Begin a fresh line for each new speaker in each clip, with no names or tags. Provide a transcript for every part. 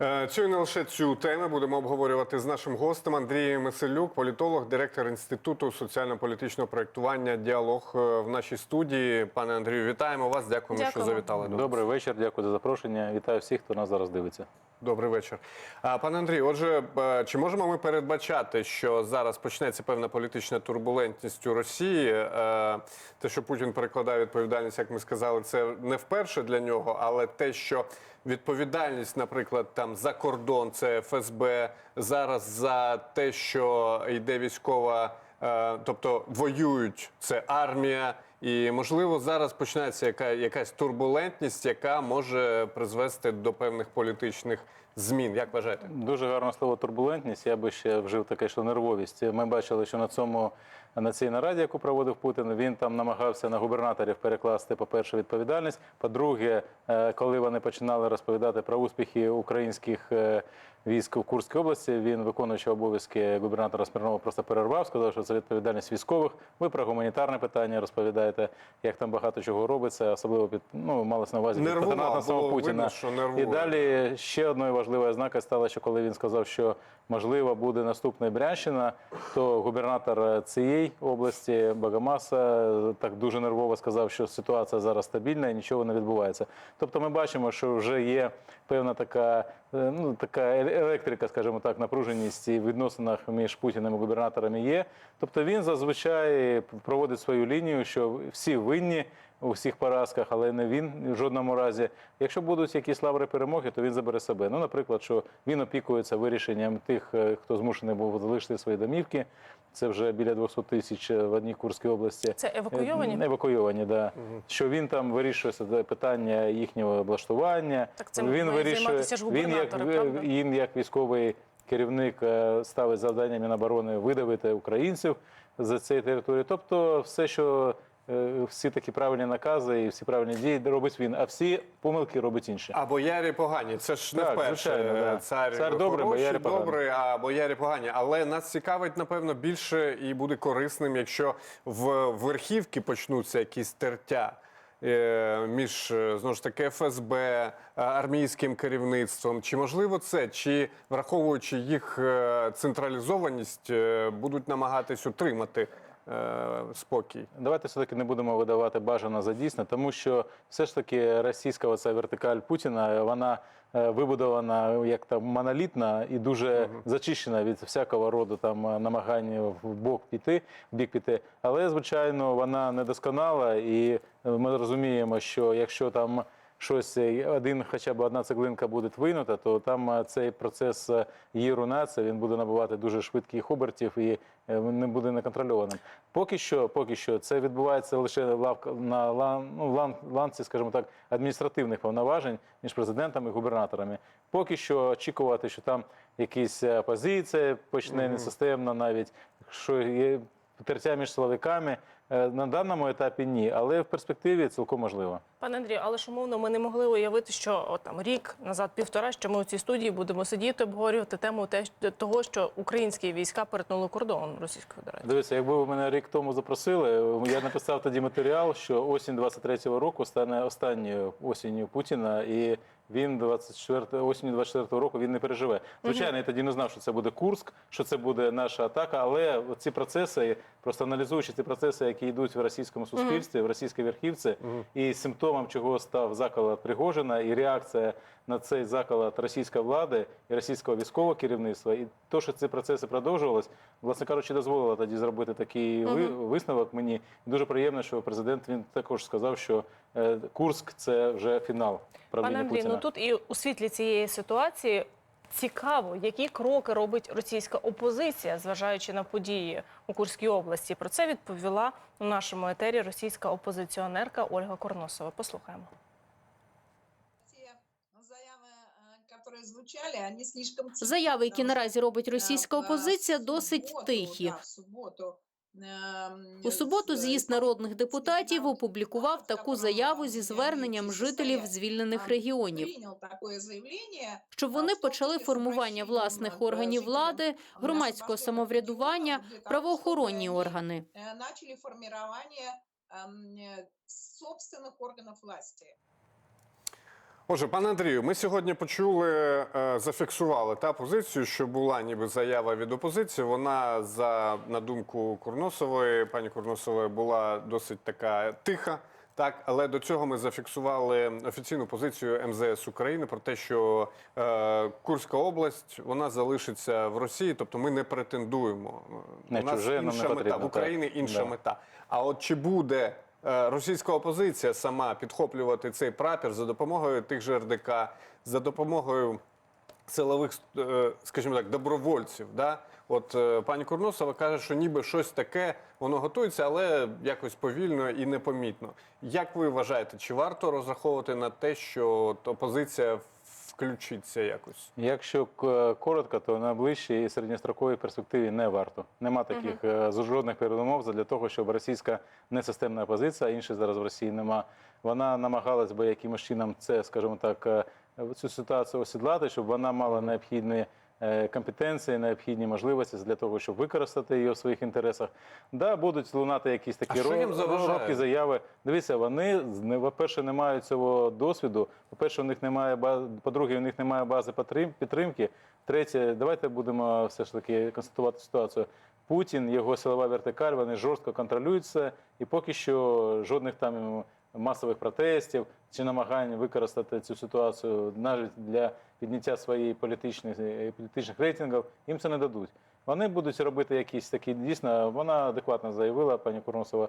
Е, Цю і не лише цю тему будемо обговорювати з нашим гостем Андрієм Меселюк, політолог, директор інституту соціально-політичного проєктування Діалог е, в нашій студії. Пане Андрію, вітаємо вас. Дякуємо, що завітали до нас.
Добрий вечір, дякую за запрошення. Вітаю всіх, хто нас зараз дивиться.
Добрий вечір. Пане Андрій, отже, е, чи можемо ми передбачати, що зараз почнеться певна політична турбулентність у Росії? Е, Те, що Путін перекладає відповідальність, як ми сказали, це не вперше для нього, але те, що відповідальність, наприклад, там за кордон, це ФСБ, зараз за те, що йде військова, е, тобто воюють, це армія. І можливо зараз почнеться яка, якась турбулентність, яка може призвести до певних політичних змін. Як вважаєте?
Дуже гарне слово турбулентність. Я би ще вжив таке, що нервовість. Ми бачили, що на цьому на цій нараді, яку проводив Путін, він там намагався на губернаторів перекласти, по-перше, відповідальність. По-друге, е, коли вони починали розповідати про успіхи українських е, військ у Курській області, він, виконуючи обов'язки губернатора Смірнова, просто перервав, сказав, що це відповідальність військових. Ви про гуманітарне питання розповідаєте, як там багато чого робиться, особливо під ну малось на увазі під патронатом самого Путіна.
видно.
І далі ще одною важливою ознакою стало, що коли він сказав, що можливо буде наступна Брянщина, то губернатор цієї області Багамаса так дуже нервово сказав, що ситуація зараз стабільна і нічого не відбувається. Тобто ми бачимо, що вже є певна така, е, ну така електрика, скажімо так, напруженість і в відносинах між Путіним і губернаторами є. Тобто він зазвичай проводить свою лінію, що всі винні у всіх поразках, але не він в жодному разі. Якщо будуть якісь лаври перемоги, то він забере себе. Ну, наприклад, що він опікується вирішенням тих, е, хто змушений був залишити свої домівки. Це вже біля 200 тисяч в одній Курській області.
Це евакуйовані?
Е, Евакуйовані, да. Що він там вирішує це питання їхнього облаштування.
Так цим
він вирішує
ж
він як,
правда?
він як військовий керівник е, ставить завдання Міноборони видавити українців за цієї території. Тобто, все, що е, всі такі правильні накази і всі правильні дії робить він, а всі помилки робить інші.
А боярі погані. Це ж не
Так,
вперше.
звичайно, да.
Цар,
Цар добрий,
хороший,
боярі погані.
добрий, а боярі погані. Але нас цікавить, напевно, більше і буде корисним, якщо в верхівці почнуться якісь тертя. е, Між е, знову ж таки ФСБ, е, армійським керівництвом, чи можливо це, чи враховуючи їх е, централізованість, е, будуть намагатись утримати е, спокій?
Давайте все-таки не будемо видавати бажано за дійсне, тому що все ж таки російська оця вертикаль Путіна, вона е, вибудована як там монолітна і дуже зачищена від всякого роду там е, намагань в бок піти, в бік піти. Але звичайно вона недосконала, і е, ми розуміємо, що якщо там. Щось е, один, хоча б одна цеглинка буде винута, то там е, цей процес е, її руйнації він буде набувати дуже швидких обертів і не буде неконтрольованим. Поки що, поки що, це відбувається лише лавка на лан, ну, лан, ланці, скажімо так, адміністративних повноважень між президентом і губернаторами. Поки що очікувати, що там якісь позиція почне несистемно, навіть що є тертя між силовиками. Е, На даному етапі ні, але в перспективі цілком можливо.
Пане Андрію, але ж умовно ми не могли уявити, що от, там рік назад, півтора, що ми у цій студії будемо сидіти, обговорювати тему те, того, що українські війська перетнули кордон Російської Федерації.
Дивіться, якби ви мене рік тому запросили, я написав тоді матеріал, що осінь 23-го року стане останньою осінню Путіна, і він 24, осінню 24-го року він не переживе. Звичайно, я тоді не знав, що це буде Курск, що це буде наша атака, але ці процеси, просто аналізуючи ці процеси, які йдуть в російському суспільстві, в російській верхівці, і симптомом чого став заколот Пригожина, і реакція на цей заколот російської влади і російського військового керівництва, і то, що ці процеси продовжувались, власне кажучи, дозволило тоді зробити такий ви- висновок мені. Дуже приємно, що президент він також сказав, що Курск це вже фінал правління
Пане Андрій,
Путіна.
ну тут і у світлі цієї ситуації цікаво, які кроки робить російська опозиція, зважаючи на події у Курській області. Про це відповіла у нашому етері російська опозиціонерка Ольга Корносова. Послухаємо.
Те заявы, э, которые звучали, они слишком тихие,
Заяви, які
потому
наразі робить
що,
російська
е, в
опозиція, досить
суботу,
тихі. У суботу з'їзд народних депутатів опублікував таку заяву зі зверненням жителів звільнених регіонів, щоб вони почали формування власних органів влади, громадського самоврядування, правоохоронні органи.
начали формирование е, собственных органов власти.
Отже, пане Андрію, ми сьогодні почули, е, зафіксували та позицію, що була ніби заява від опозиції. Вона за на думку Курносової, пані Курносової, була досить така тиха. Так, але до цього ми зафіксували офіційну позицію МЗС України про те, що е, Курська область вона залишиться в Росії, тобто ми не претендуємо.
Не,
У нас
чуже нам не
інша мета
потрібно,
в Україні
так.
інша
Да.
мета. А от чи буде російська опозиція сама підхоплювати цей прапір за допомогою тих же РДК, за допомогою силових, е, скажімо так, добровольців? Да? От е, пані Курносова каже, що ніби щось таке воно готується, але якось повільно і непомітно. Як ви вважаєте, чи варто розраховувати на те, що опозиція включиться якось?
Якщо к- коротко, то на ближчій і середньостроковій перспективі не варто. Нема таких угу. з- жодних передумов для того, щоб російська несистемна опозиція, а інших зараз в Росії нема. Вона намагалась би якимось чином це, скажімо так, е, цю ситуацію осідлати, щоб вона мала необхідні компетенції, необхідні можливості для того, щоб використати її в своїх інтересах. Да, будуть лунати якісь такі
А що їм
ро-
заважає?
робкі заяви. Дивіться, вони по-перше, не мають цього досвіду. По-перше, у них немає по-друге, у них немає бази підтримки. Третє, давайте будемо все ж таки констатувати ситуацію. Путін, його силова вертикаль, вони жорстко контролюють це, і поки що жодних там масових протестів чи намагань використати цю ситуацію навіть для підняття своєї політичних е, політичних рейтингів, їм це не дадуть. Вони будуть робити якісь такі дійсно. Вона адекватно заявила, пані Курносова.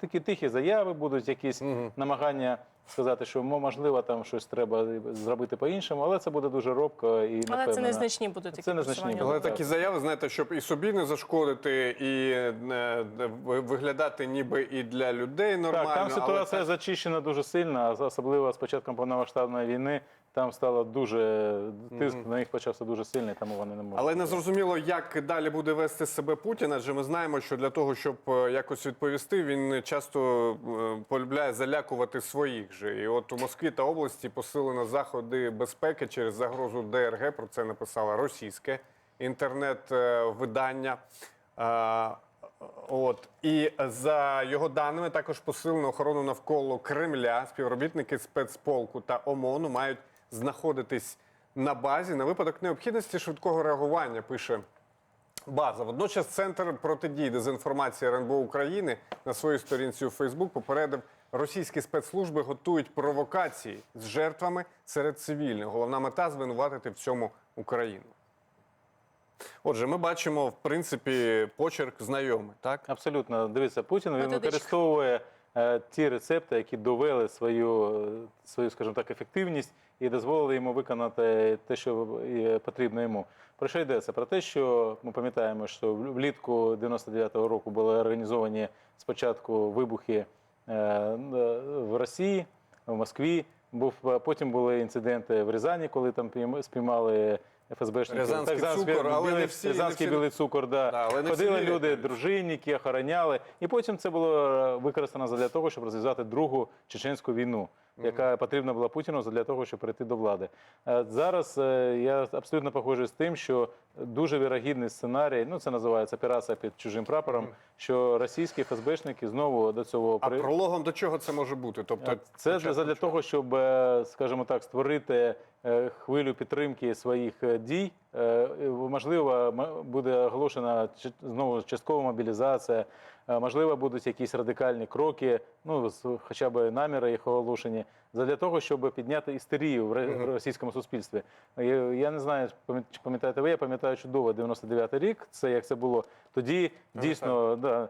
Такі тихі заяви будуть, якісь намагання сказати, що мо- можливо там щось треба зробити по-іншому, але це буде дуже робко і
Але це
напевно,
незначні будуть такі
Це незначні будуть.
Але такі заяви, знаєте, щоб і собі не зашкодити, і е, ви- виглядати ніби і для людей нормально.
Так, там ситуація
так-
зачищена дуже сильно, а особливо з початком повномасштабної війни. Там стало дуже тиск на них почався дуже сильний, тому вони не можуть.
Але не зрозуміло, як далі буде вести себе Путін, адже ми знаємо, що для того, щоб е, якось відповісти, він часто е, полюбляє залякувати своїх же. І от у Москві та області посилено заходи безпеки через загрозу ДРГ. Про це написала російське інтернет-видання. Е, От і за його даними також посилену охорону навколо Кремля. Співробітники спецполку та ОМОНу мають знаходитись на базі на випадок необхідності швидкого реагування. Пише база. Водночас центр протидії дезінформації РНБО України на своїй сторінці у Фейсбук попередив, російські спецслужби готують провокації з жертвами серед цивільних. Головна мета звинуватити в цьому Україну. Отже, ми бачимо в принципі почерк знайомий, так?
Абсолютно. Дивіться, Путін він
Методичка.
використовує е, ті рецепти, які довели свою, е, свою, скажімо так, ефективність і дозволили йому виконати те, що е, потрібно йому. Про що йдеться? Про те, що ми пам'ятаємо, що влітку 99-го року були організовані спочатку вибухи е, в Росії, в Москві. Був потім були інциденти в Рязані, коли там спіймали ФСБшників.
Рязанський
Так,
цукор, але
білий-
не всі- не всі-
білий цукор, да.
Да, але не всі
Ходили люди, дружинники, охороняли. І потім це було е, використано для того, щоб розв'язати другу чеченську війну, яка потрібна була Путіну для того, щоб прийти до влади. Е, Зараз е, я абсолютно погоджуюсь з тим, що дуже вірогідний сценарій, ну це називається операція під чужим прапором, що російські ФСБшники знову до цього
А
при-
прологом до чого це може бути? Тобто,
це
спочатку
для того, щоб, е, скажімо так, створити е, хвилю підтримки своїх е, дій. Е, Можливо, буде оголошена знову часткова мобілізація. Е, Можливо, будуть якісь радикальні кроки, ну хоча б наміри їх оголошені, для того, щоб підняти істерію в російському суспільстві. Я, я не знаю, чи пам'ятаєте ви, я пам'ятаю чудово 99-й рік. Це як це було тоді. Дійсно, да, Е,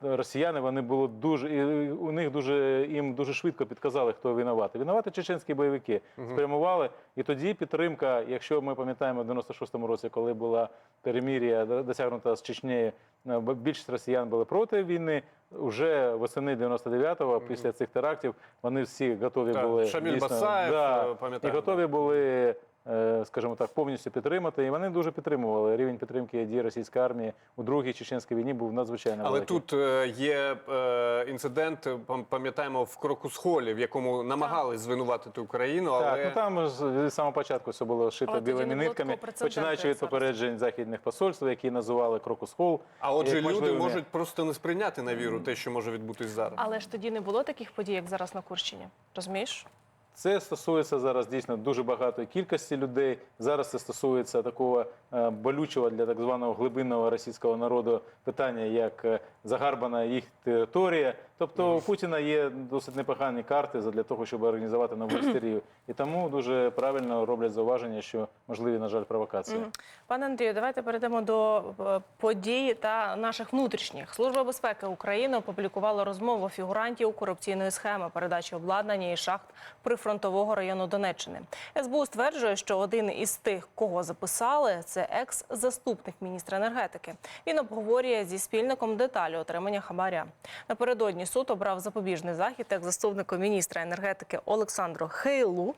росіяни вони було дуже і у них дуже їм дуже швидко підказали, хто винуватий. Винувати чеченські бойовики спрямували. І тоді підтримка, якщо ми пам'ятаємо в 96-му році, коли була перемір'я досягнута з Чечнею, е, більшість росіян були проти війни. Уже восени 99-го, після цих терактів, вони всі готові
Так,
були
Шаміль
дійсно,
Басаєв,
да,
е,
і готові були, е, скажімо так, повністю підтримати. І вони дуже підтримували. Рівень підтримки дій російської армії у другій чеченській війні був надзвичайно
Але
великий.
тут е, є е, інцидент, пам'ятаємо, в Крокусхолі, в якому намагались звинуватити Україну, але
Так, ну там з самого початку все було шито білими нитками, починаючи від попереджень західних посольств, які називали Крокус Холл.
а отже, люди можуть просто не сприйняти на віру те, що може відбутись зараз.
Але ж тоді не було таких подій, як зараз на Курщині. Розумієш?
Це стосується зараз дійсно дуже багатої кількості людей. Зараз це стосується такого е, болючого для так званого глибинного російського народу питання, як е, загарбана їх територія. Тобто у Путіна є досить непогані карти для того, щоб організувати нову істерію. І тому дуже правильно роблять зауваження, що можливі, на жаль, провокації.
Пане Андрію, давайте перейдемо до е, подій та наших внутрішніх. Служба безпеки України опублікувала розмову фігурантів корупційної схеми передачі обладнання і шахт прифронтового району Донеччини. СБУ стверджує, що один із тих, кого записали, це екс-заступник міністра енергетики. Він обговорює зі спільником деталі отримання хабаря. Напередодні суд обрав запобіжний захід екс-заступнику міністра енергетики Олександру Хейлу.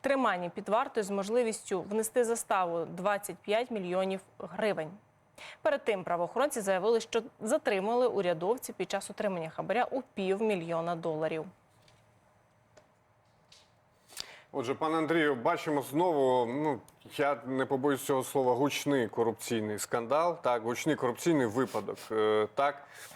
Тримання під вартою з можливістю внести заставу 25 мільйонів гривень. Перед тим правоохоронці заявили, що затримали урядовці під час отримання хабаря у півмільйона доларів.
Отже, пане Андрію, бачимо знову. Ну я не побоюсь цього слова гучний корупційний скандал. Так, гучний корупційний випадок. Е, Так,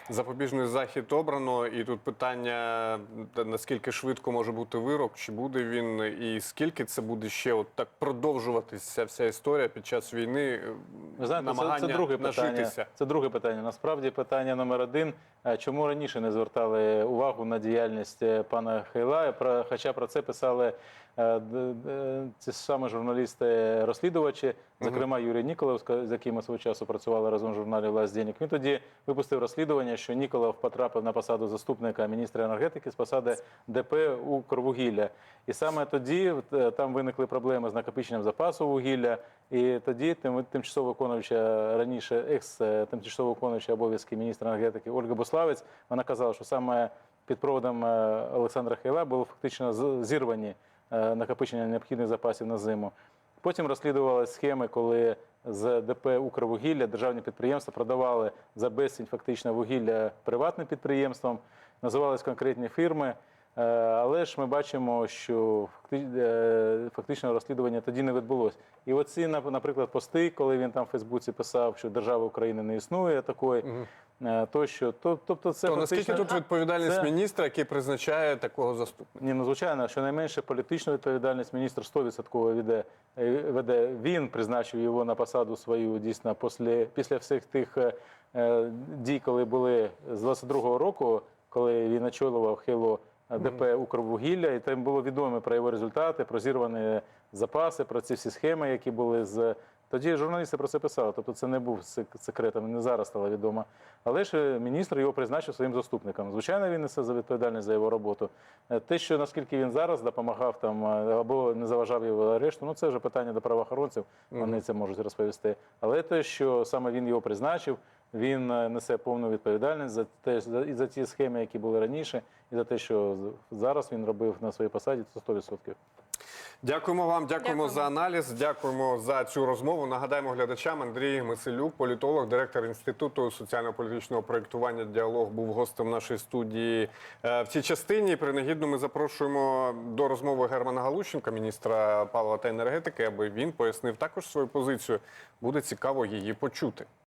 запобіжний захід обрано, і тут питання наскільки швидко може бути вирок, чи буде він, і скільки це буде ще от так продовжуватися вся історія під час війни. е,
Ви знаєте, це,
намагання
це друге питання. Це друге питання. Насправді питання номер один. е, Чому раніше не звертали увагу на діяльність пана Хейла? Про, хоча про це писали ці саме журналісти-розслідувачі, зокрема Юрій Ніколов, з яким ми свого часу працювали разом в журналі «Власть денег». Він тоді випустив розслідування, що Ніколов потрапив на посаду заступника міністра енергетики з посади ДП «Укрвугілля». І саме тоді е, там виникли проблеми з накопиченням запасу вугілля. І тоді тим, тимчасово виконуюча раніше екс е, тимчасово виконуюча обов'язки міністра енергетики Ольга Буславець, вона казала, що саме під проводом е, Олександра Хейла було фактично зірвані накопичення необхідних запасів на зиму. Потім розслідували схеми, коли з ДП «Укрвугілля» державні підприємства продавали за безцінь фактично вугілля приватним підприємствам, називались конкретні фірми. Е, Але ж ми бачимо, що е, фактично розслідування тоді не відбулося. І оці, нап- наприклад, пости, коли він там в Фейсбуці писав, що держави України не існує такої, е, тощо, то, тобто це
То наскільки тут відповідальність
це-
міністра, який призначає такого заступника?
Ні, ну звичайно, щонайменше політичну відповідальність міністр 100% веде. Веде. Він призначив його на посаду свою дійсно після, після всіх тих е, дій, коли були з 22-го року, коли він очолював Хило ДП «Укрвугілля», і там було відомо про його результати, про зірвані запаси, про ці всі схеми, які були з. Тоді журналісти про це писали, тобто це не був секретом, не зараз стало відомо. Але ж е, міністр його призначив своїм заступником. Звичайно, він несе за відповідальність за його роботу. Е, Те, що наскільки він зараз допомагав там е, або не заважав його арешту, ну це вже питання до правоохоронців. Вони це можуть розповісти. Але те, що саме він його призначив, він е, несе повну відповідальність за те, за і за ті схеми, які були раніше, і за те, що зараз він робив на своїй посаді, це 100%.
Дякуємо вам, дякуємо,
Дякуємо.
за аналіз, дякуємо за цю розмову. Нагадаємо глядачам, Андрій Миселюк, політолог, директор інституту соціально-політичного проєктування діалог, був гостем нашої студії е, в цій частині. Принагідно ми запрошуємо до розмови Германа Галущенка, міністра палива та енергетики, аби він пояснив також свою позицію. Буде цікаво її почути.